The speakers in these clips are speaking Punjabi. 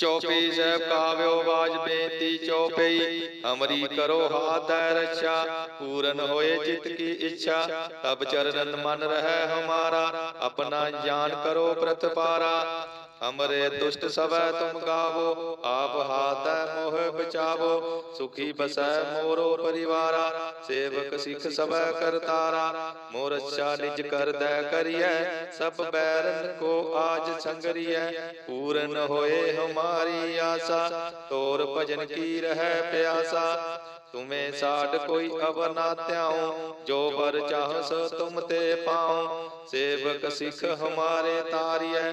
ਚੌਪਈ ਸਾਹਿਬ ਕਾਵਿਓ ਬਾਜ ਬੇਨਤੀ ਚੌਪਈ। ਅਮਰੀ ਕਰੋ ਹਾਥੈ ਰੱਛਾ, ਪੂਰਨ ਹੋਏ ਚਿਤ ਕੀ ਇੱਛਾ। ਤਬ ਚਰਨਨ ਮਨ ਰਹਿ ਹਮਾਰਾ, ਆਪਣਾ ਜਾਨ ਕਰੋ ਪ੍ਰਤਪਾਰਾ। ਅਮਰੇ ਦੁਸ਼ਟ ਸਵੈ ਤੁਮ ਗਾਵੋ, ਆਪ ਹਾਥੈ ਮੋਹ ਬਚਾਵੋ, ਸੁਖੀ ਬਸੈ ਮੋਰੋ ਪਰਿਵਾਰਾ, ਸੇਵਕ ਸਿਖ ਸਵੈ ਕਰਤਾਰਾ ਮੋਰ ਅੱਛਾ ਨਿਜ ਕਰਦੈ ਕਰੀਐ, ਸਭ ਬੈਰਨ ਕੋ ਆਜ ਸੰਗਰੀਐ, ਪੂਰਨ ਹੋਏ ਹਮਾਰੀ ਆਸਾ, ਤੋਰ ਭਜਨ ਕੀ ਰਹਿ ਪਿਆਸਾ, ਤੁਮੇ ਸਾਡ ਕੋਈ ਅਵ ਨਾ ਧਿਆਉ, ਜੋ ਬਰ ਚਾਹਸ ਤੁਮ ਤੇ ਪਾਉ, ਸੇਵਕ ਸਿੱਖ ਹਮਾਰੇ ਤਾਰੀਐ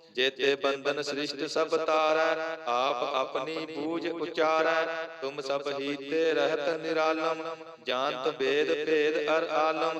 ਜੇਤੇ ਬੰਧਨ ਸ੍ਰਿਸ਼ਟ ਸਭ ਤਾਰੈ ਆਪ ਆਪਣੀ ਬੂਝ ਉਚਾਰੈ ਤੁਮ ਸਭ ਹੀ ਤੇ ਰਹਿਤ ਨਿਰਾਲਮ ਜਾਣਤ ਵੇਦ ਭੇਦ ਅਰ ਆਲਮ।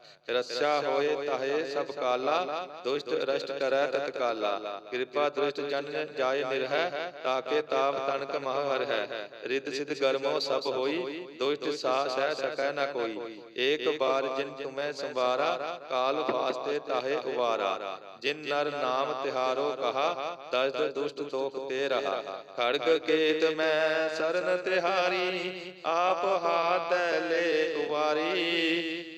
ਰਸਾ ਹੋਏ ਤਾਹੇ ਸਭ ਕਾਲਾ, ਦੁਸ਼ਟ ਰਸ਼ਟ ਕਰੈ ਤਤਕਾਲਾ ਕਿਰਪਾ ਦ੍ਰਿਸ਼ਟ ਜਨ ਜਾਏ ਨਿਰਹਿ, ਤਾਕੇ ਤਾਪ ਤਨਕ ਮਹ ਹਰ ਹੈ ਰਿੱਧ ਸਿਧ ਗਰਮੋ ਸਭ ਹੋਈ, ਦੁਸ਼ਟ ਸਾ ਸਹਿ ਸਕੈ ਨ ਕੋਈ। ਏਕ ਬਾਰ ਜਿਨ ਤੁਮੈ ਸੰਵਾਰਾ, ਕਾਲ ਫਾਸਤੇ ਤਾਹੇ ਉਵਾਰਾ। ਜਿਨ ਨਰ ਨਾਮ ਤਿਹਾਰੋ ਕਹਾ, ਦਸਤ ਦੁਸ਼ਟ ਤੋਖ ਤੇ ਰਹਾ। ਖੜਗ ਕੇਤ ਮੈਂ ਸਰਨ ਤਿਹਾਰੀ, ਆਪ ਹਾਥ ਲੈ ਉਵਾਰੀ।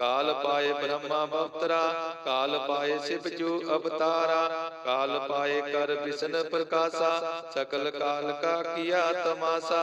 ਕਾਲ ਪਾਏ ਬ੍ਰਹਮਾ ਬਵਤਰਾ, ਕਾਲ ਪਾਏ ਸਿਵ ਜੂ ਅਵਤਾਰਾ, ਕਾਲ ਪਾਏ ਕਰ ਵਿਸ਼ਨ ਪ੍ਰਕਾਸ਼ਾ, ਸਕਲ ਕਾਲ ਕਾ ਕੀਆ ਤਮਾਸਾ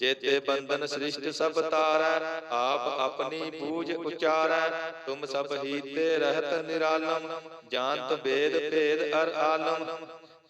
ਜੇਤੇ ਬੰਧਨ ਸ੍ਰਿਸ਼ਟ ਸਭ ਤਾਰੈ ਆਪ ਆਪਣੀ ਪੂਜ ਉਚਾਰੈ ਤੁਮ ਸਭ ਹੀਤੇ ਰਹਤ ਨਿਰਾਲਮ ਜਾਣਤ ਭੇਦ ਭੇਦ ਅਰ ਆਲਮ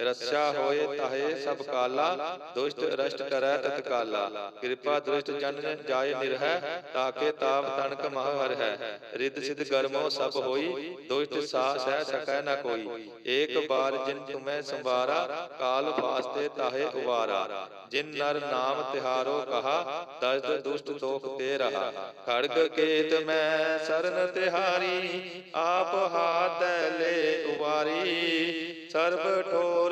ਰਸਿਆ ਹੋਏ ਤਾਹੇ ਸਭ ਕਾਲਾ, ਦੁਸ਼ਟ ਰਸ਼ਟ ਕਰੈ ਤਤਕਾਲਾ ਕਿਰਪਾ ਦ੍ਰਿਸ਼ਟ ਜਨ ਜਾਏ ਨਿਰਹਿ, ਤਾਕੇ ਤਾਪ ਤਣਕ ਮਹ ਹੈ ਰਿੱਧ ਸਿਧ ਗਰਮੋ ਸਭ ਹੋਈ, ਦੁਸ਼ਟ ਸਾ ਸਹਿ ਸਕੈ ਨ ਕੋਈ। ਏਕ ਬਾਰ ਜਿਨ ਤੁਮੈ ਸੰਵਾਰਾ, ਕਾਲ ਫਾਸਤੇ ਤਾਹੇ ਉਵਾਰਾ। ਜਿਨ ਨਰ ਨਾਮ ਤਿਹਾਰੋ ਕਹਾ, ਦਰਦ ਦੁਸ਼ਟ ਤੋਖ ਤੇ ਰਹਾ। ਖੜਗ ਕੇਤ ਮੈਂ ਸਰਨ ਤਿਹਾਰੀ, ਆਪ ਹਾਥ ਲੈ ਉਵਾਰੀ। ਸਰਬ ਠੋਰ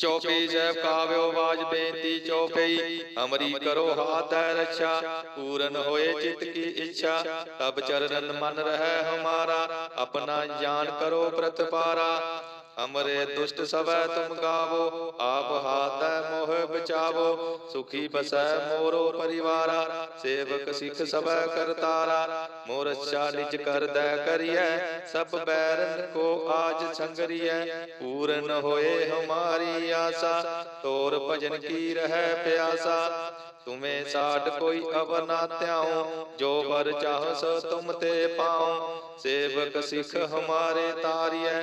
ਚੌਪਈ ਜੈ ਕਾਵਿਓ ਬਾਜ ਬੇਨਤੀ ਚੌਪਈ ਅਮਰੀ ਕਰੋ ਹਾਥ ਹੈ ਰੱਛਾ, ਪੂਰਨ ਹੋਏ ਚਿਤ ਕੀ ਇੱਛਾ, ਤਬ ਚਰਨ ਮਨ ਰਹਿ ਹਮਾਰਾ, ਆਪਣਾ ਜਾਨ ਕਰੋ ਪ੍ਰਤਪਾਰਾ। ਅਮਰੇ ਦੁਸ਼ਟ ਸਵੈ ਤੁਮ ਗਾਵੋ, ਆਪ ਹੈ ਮੋਹ ਬਚਾਵੋ, ਸੁਖੀ ਬਸੈ ਮੋਰੋ ਪਰਿਵਾਰਾ, ਸੇਵਕ ਸਿੱਖ ਸਵੈ ਕਰਤਾਰਾ ਮੋਰ ਅੱਛਾ ਨਿਜ ਕਰਦੈ ਕਰੀਐ, ਸਭ ਬੈਰਨ ਕੋ ਆਜ ਸੰਗਰੀਐ, ਪੂਰਨ ਹੋਏ ਹਮਾਰੀ ਆਸਾ, ਤੋਰ ਭਜਨ ਕੀ ਰਹਿ ਪਿਆਸਾ, ਤੁਮੇ ਸਾਡ ਕੋਈ ਅਵਰ ਨਾ ਧਿਆਉ, ਜੋ ਵਰ ਚਾਹ ਸੋ ਤੁਮ ਤੇ ਪਾਉ, ਸੇਵਕ ਸਿੱਖ ਹਮਾਰੇ ਤਾਰੀਐ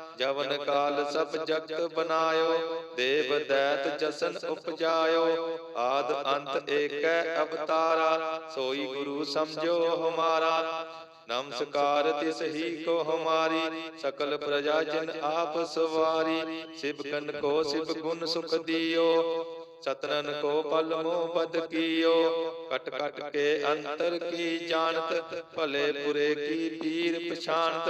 ਜਵਨ ਕਾਲ ਸਭ ਜਗਤ ਬਨਾਇਓ ਦੇਵ ਦੈਤ ਜਸਨ ਉਪਜਾਇਓ ਆਦ ਅੰਤ ਏਕੈ ਅਵਤਾਰਾ ਸੋਈ ਗੁਰੂ ਸਮਝੋ ਹਮਾਰਾ। ਨਮਸਕਾਰ ਤਿਸ ਹੀ ਕੋ ਹਮਾਰੀ ਸਕਲ ਪ੍ਰਜਾ ਜਨ ਆਪ ਸਵਾਰੀ। ਸਿਵਕਨ ਕੋ ਸਿਵ ਗੁਣ ਸੁਖ ਦਿਓ ਸਤਨਨ ਕੋ ਪਲ ਮੋ ਬਦ ਕੀਓ। ਕਟ ਕਟ ਕੇ ਅੰਤਰ ਕੀ ਜਾਣਤ ਭਲੇ ਬੁਰੇ ਕੀ ਪੀਰ ਪਛਾਨਤ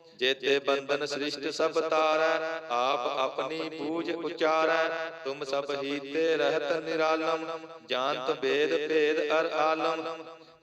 ਜੇਤੇ ਬੰਧਨ ਸ੍ਰਿਸ਼ਟ ਸਭ ਤਾਰੈ, ਆਪ ਆਪਣੀ ਪੂਜ ਉਚਾਰੈ, ਤੁਮ ਸਭ ਹੀਤੇ ਰਹਿਤ ਨਿਰਾਲਮ, ਜਾਣਤ ਭੇਦ ਭੇਦ ਅਰ ਆਲਮ।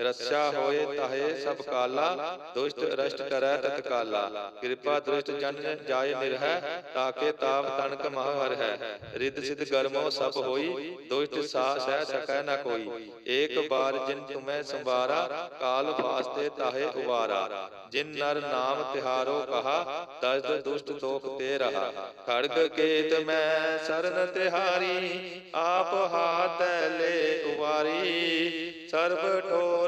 ਰਸਾ ਹੋਏ ਤਾਹੇ ਸਭ ਕਾਲਾ ਦੁਸ਼ਟ ਰਸ਼ਟ ਕਰੈ ਤਤਕਾਲਾ। ਕਿਰਪਾ ਦ੍ਰਿਸ਼ਟ ਜਨ ਜਾਏ ਨਿਰਹਿ ਤਾਕੇ ਤਾਪ ਤਨਕ ਮਹਵਰ ਹੈ ਰਿੱਧ ਸਿਧ ਗਰਮੋ ਸਭ ਹੋਈ ਦੁਸ਼ਟ ਸਾ ਸਹਿ ਸਕੈ ਨ ਕੋਈ। ਏਕ ਬਾਰ ਜਿਨ ਤੁਮੈ ਸੰਵਾਰਾ ਕਾਲ ਫਾਸਤੇ ਤਾਹੇ ਉਵਾਰਾ। ਜਿਨ ਨਰ ਨਾਮ ਤਿਹਾਰੋ ਕਹਾ ਦਸਦ ਦੁਸ਼ਟ ਤੋਖ ਤੇ ਰਹਾ। ਖੜਗ ਕੇਤ ਮੈਂ ਸਰਨ ਤਿਹਾਰੀ ਆਪ ਹਾਥ ਲੈ ਉਵਾਰੀ ਸਰਬ ਠੋਰ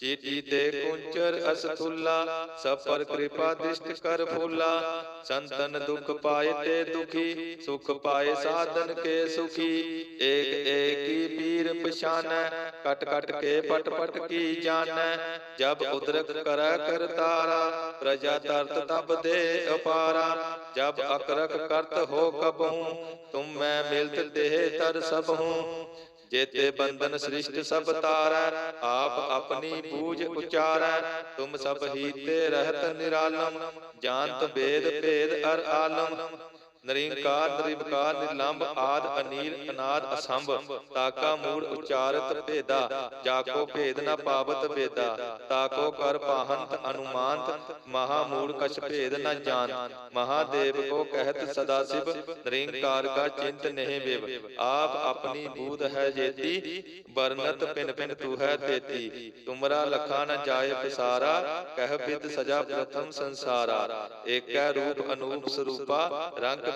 ਚੀਟੀ ਤੇ ਕੁੰਚਰ ਅਸਤੁਲਾ ਸਭ ਪਰ ਕਿਰਪਾ ਦ੍ਰਿਸ਼ਟ ਕਰ ਫੂਲਾ। ਸੰਤਨ ਦੁਖ ਪਾਏ ਤੇ ਦੁਖੀ, ਸੁਖ ਪਾਏ ਸਾਧਨ ਕੇ ਸੁਖੀ। ਏਕ ਏਕੀ ਪੀਰ ਪਛਾਨੈ, ਕਟ ਕਟ ਕੇ ਪਟ ਪਟ ਕੀ ਜਾਣੈ। ਜਬ ਉਦਰਕ ਕਰੈ ਕਰਤਾਰਾ ਪ੍ਰਜਾ ਤਰਤ ਤਬ ਦੇ ਅਪਾਰਾ। ਜਬ ਅਕਰਕ ਕਰਤ ਹੋ ਕਬਹੂ, ਤੁਮ ਮੈਂ ਮਿਲਤ ਦੇਹ ਤਰ ਸਭ ਹੂੰ ਜੇਤੇ ਬੰਧਨ ਸ੍ਰਿਸ਼ਟ ਸਭ ਤਾਰੈ, ਆਪ ਆਪਣੀ ਪੂਜ ਉਚਾਰੈ। ਤੁਮ ਸਭ ਹੀ ਤੇ ਰਹਿਤ ਨਿਰਾਲਮ, ਜਾਣਤ ਭੇਦ ਭੇਦ ਅਰ ਆਲਮ। ਨਰਿੰਕਾਰ ਨਿਰਵਕਾਰ ਨਿਰਲੰਭ ਆਦ, ਅਨੀਲ, ਅਨਾਦ, ਅਸੰਭ, ਤਾਕਾ, ਮੂੜ, ਉਚਾਰਤ, ਭੇਦਾ, ਜਾਕੋ, ਭੇਦ ਨ ਪਾਵਤ, ਵੇਦਾ, ਤਾਕੋ, ਕਰ, ਪਾਹੰਤ, ਅਨੁਮਾਨਤ, ਮਹਾ, ਮੂੜ, ਕਛ, ਭੇਦ ਨ ਜਾਣ ਮਹਾਦੇਵ ਕੋ ਕਹਿਤ ਸਦਾ ਸਿਵ, ਨਿਰੰਕਾਰ ਕਾ ਚਿੰਤ ਨਹੀਂ ਵਿਵ, ਆਪ ਆਪਣੀ ਬੂਧ ਹੈ ਜੇਤੀ ਬਰਨਤ ਪਿਨ ਪਿਨ ਤੂ ਹੈ ਤੇਤੀ, ਤੁਮਰਾ ਲਖਾ ਨ ਜਾਏ ਪਸਾਰਾ, ਕਹਿ ਬਿਦ ਸਜਾ ਪ੍ਰਥਮ ਸੰਸਾਰਾ, ਏਕੈ ਰੂਪ ਅਨੂਪ ਸਰੂਪਾ, ਰੰਗ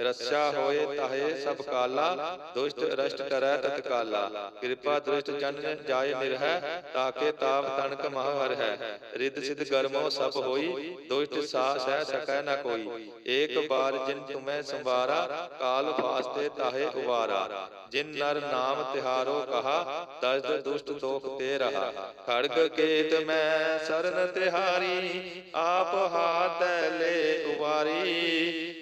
ਰਸਾ ਹੋਏ ਤਾਹੇ ਸਭ ਕਾਲਾ, ਦੁਸ਼ਟ ਰਸ਼ਟ ਕਰੈ ਤਤਕਾਲਾ ਕਿਰਪਾ ਦ੍ਰਿਸ਼ਟ ਜਨ ਜਾਏ ਨਿਰਹਿ, ਤਾਕੇ ਤਾਪ ਤਨਕ ਮਹ ਹੈ ਰਿੱਧ ਸਿਧ ਗਰਮੋ ਸਭ ਹੋਈ, ਦੁਸ਼ਟ ਸਾ ਸਹਿ ਸਕੈ ਨ ਕੋਈ। ਏਕ ਬਾਰ ਜਿਨ ਤੁਮੈ ਸੰਵਾਰਾ, ਕਾਲ ਫਾਸਤੇ ਤਾਹੇ ਉਵਾਰਾ। ਜਿਨ ਨਰ ਨਾਮ ਤਿਹਾਰੋ ਕਹਾ ਦਸਦ ਦੁਸ਼ਟ ਤੋਖ ਤੇ ਰਹਾ। ਖੜਗ ਕੇਤ ਮੈਂ ਸਰਨ ਤਿਹਾਰੀ, ਆਪ ਹਾਥ ਲੈ ਉਵਾਰੀ।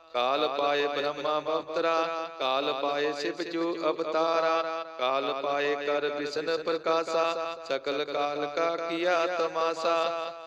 ਕਾਲ ਪਾਏ ਬ੍ਰਹਮਾ ਅਵਤਰਾ ਕਾਲ ਪਾਏ ਸਿਵ ਜੋ ਅਵਤਾਰਾ, ਕਾਲ ਪਾਏ ਕਰ ਵਿਸ਼ਨ ਪ੍ਰਕਾਸ਼ਾ, ਸਕਲ ਕਾਲ ਕਾ ਕੀਆ ਤਮਾਸਾ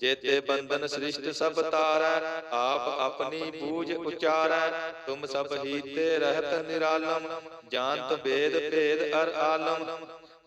ਜੇਤੇ ਬੰਧਨ ਸ੍ਰਿਸ਼ਟ ਸਭ ਤਾਰੈ, ਆਪ ਆਪਣੀ ਪੂਜ ਉਚਾਰੈ। ਤੁਮ ਸਭ ਹੀਤੇ ਰਹਤ ਨਿਰਾਲਮ, ਜਾਣਤ ਭੇਦ ਭੇਦ ਅਰ ਆਲਮ।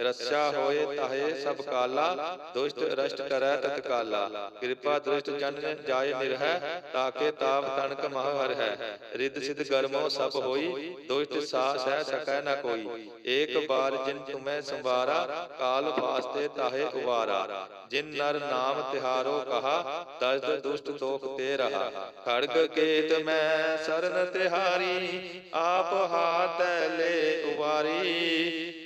ਰੱਛਾ ਹੋਏ ਤਾਹੇ ਸਭ ਕਾਲਾ, ਦੁਸ਼ਟ ਰਸ਼ਟ ਕਰੈ ਤਤਕਾਲਾ ਕਿਰਪਾ ਦ੍ਰਿਸ਼ਟ ਜਨ ਜਾਏ ਨਿਰਹਿ, ਤਾਕੇ ਤਾਪ ਤਣਕ ਮਹ ਹਰ ਹੈ। ਰਿੱਧ ਸਿਧ ਗਰਮੋ ਸਭ ਹੋਈ, ਦੁਸ਼ਟ ਸਾਸ ਹੈ ਸਕੈ ਨ ਕੋਈ। ਏਕ ਬਾਰ ਜਿਨ ਤੁਮੈ ਸੰਵਾਰਾ, ਕਾਲ ਫਾਸਤੇ ਤਾਹੇ ਉਵਾਰਾ। ਜਿਨ ਨਰ ਨਾਮ ਤਿਹਾਰੋ ਕਹਾ ਦਰਦ ਦੁਸ਼ਟ ਤੋਖ ਤੇ ਰਹਾ। ਖੜਗ ਕੇਤ ਮੈਂ ਸਰਨ ਤਿਹਾਰੀ, ਆਪ ਹਾਥ ਲੈ ਉਵਾਰੀ।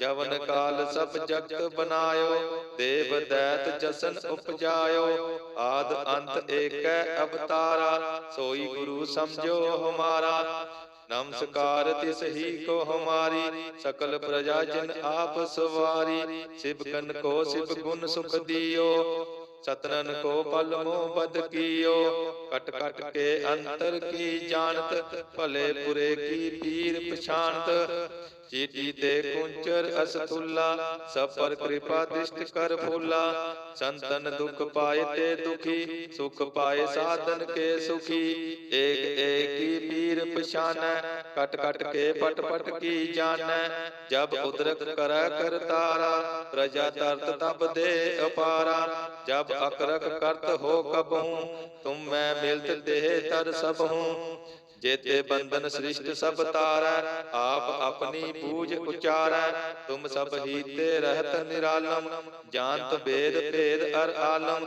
ਜਵਨ ਕਾਲ ਸਭ ਜਗਤ ਬਨਾਇਓ, ਦੇਵ ਦੈਤ ਜਸਨ ਉਪਜਾਇਓ, ਆਦ ਅੰਤ ਏਕੈ ਅਵਤਾਰਾ, ਸੋਈ ਗੁਰੂ ਸਮਝੋ ਹਮਾਰਾ। ਨਮਸਕਾਰ ਤਿਸ ਹੀ ਕੋ ਹਮਾਰੀ, ਸਕਲ ਪ੍ਰਜਾ ਜਨ ਆਪ ਸਵਾਰੀ ਸਿਵ ਕਨ ਕੋ ਸਿਵ ਗੁਣ ਸੁਖ ਦਿਓ। ਸਤਨਨ ਕੋ ਪਲ ਮੋ ਬਦ ਕੀਓ, ਕਟ ਕਟ ਕੇ ਅੰਤਰ ਕੀ ਜਾਣਤ, ਭਲੇ ਪੁਰੇ ਕੀ ਪੀਰ ਪਛਾਨਤ ਚੀਟੀ ਤੇ ਕੁੰਚਰ ਅਸਤੁਲਾ ਸਭ ਪਰ ਕਿਰਪਾ ਦ੍ਰਿਸ਼ਟ ਕਰ ਫੂਲਾ। ਸੰਤਨ ਦੁਖ ਪਾਏ ਤੇ ਦੁਖੀ, ਸੁਖ ਪਾਏ ਸਾਧਨ ਕੇ ਸੁਖੀ। ਏਕ ਏਕੀ ਪੀਰ ਪਛਾਨੈ, ਕਟ ਕਟ ਕੇ ਪਟ ਪਟ ਕੀ ਜਾਣੈ। ਜਬ ਉਦਰਕ ਕਰੈ ਕਰਤਾਰਾ ਪ੍ਰਜਾ ਤਰਤ ਤਬ ਦੇ ਅਪਾਰਾ। ਜਬ ਅਕਰਕ ਕਰਤ ਹੋ ਕਬਹੂ, ਤੁਮ ਮੈਂ ਮਿਲਤ ਦੇਹ ਤਰ ਸਭ ਹੂੰ ਜੇਤੇ ਬੰਧਨ ਸ੍ਰਿਸ਼ਟ ਸਭ ਤਾਰੈ ਆਪ ਆਪਣੀ ਬੂਝ ਉਚਾਰੈ ਤੁਮ ਸਭ ਹੀ ਤੇ ਰਹਿਤ ਨਿਰਾਲਮ ਜਾਣਤ ਬੇਦ ਭੇਦ ਅਰ ਆਲਮ।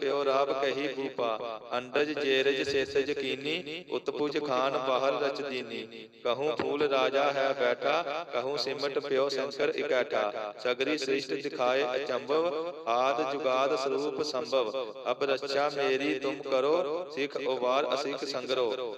ਪਿਓ ਰਾਬ ਕਹੀ ਭੂਪਾ ਅੰਡਜ ਜੇਰਜ ਸੇਸਜ ਕੀਨੀ, ਉਤਪੁਜ ਖਾਨ ਬਾਹਰ ਰਚਦੀਨੀ ਕਹੂੰ ਫੂਲ ਰਾਜਾ ਹੈ ਬੈਠਾ, ਕਹੂੰ ਸਿਮਟ ਪਿਓ ਸ਼ੰਕਰ ਇਕੈਠਾ। ਸਗਰੀ ਸ੍ਰਿਸ਼ਟ ਦਿਖਾਏ ਅਚੰਭਵ, ਆਦ ਜੁਗਾਦ ਸਰੂਪ ਸੰਭਵ। ਅਬ ਰੱਛਾ ਮੇਰੀ ਤੁਮ ਕਰੋ, ਸਿੱਖ ਉਵਾਰ ਅਸਿਖ ਸੰਗਰੋ।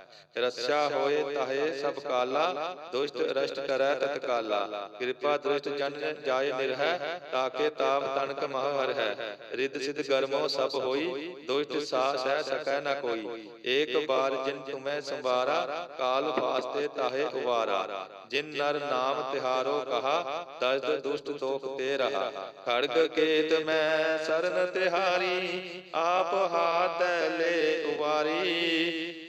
ਰਸਿਆ ਹੋਏ ਤਾਹੇ ਸਭ ਕਾਲਾ, ਦੁਸ਼ਟ ਰਸ਼ਟ ਕਰੈ ਤਤਕਾਲਾ ਕਿਰਪਾ ਦ੍ਰਿਸ਼ਟ ਜਨ ਜਾਏ ਨਿਰਹਿ, ਤਾਕੇ ਤਾਪ ਤਨਕ ਮਹ ਹੈ ਰਿੱਧ ਸਿਧ ਗਰਮੋ ਸਭ ਹੋਈ, ਦੁਸ਼ਟ ਸਾ ਸਹਿ ਸਕੈ ਨ ਕੋਈ। ਏਕ ਬਾਰ ਜਿਨ ਤੁਮੈ ਸੰਵਾਰਾ, ਕਾਲ ਫਾਸਤੇ ਤਾਹੇ ਉਵਾਰਾ। ਜਿਨ ਨਰ ਨਾਮ ਤਿਹਾਰੋ ਕਹਾ, ਦਰਦ ਦੁਸ਼ਟ ਤੋਖ ਤੇ ਰਹਾ। ਖੜਗ ਕੇਤ ਮੈਂ ਸਰਨ ਤਿਹਾਰੀ, ਆਪ ਹਾਥ ਲੈ ਉਵਾਰੀ।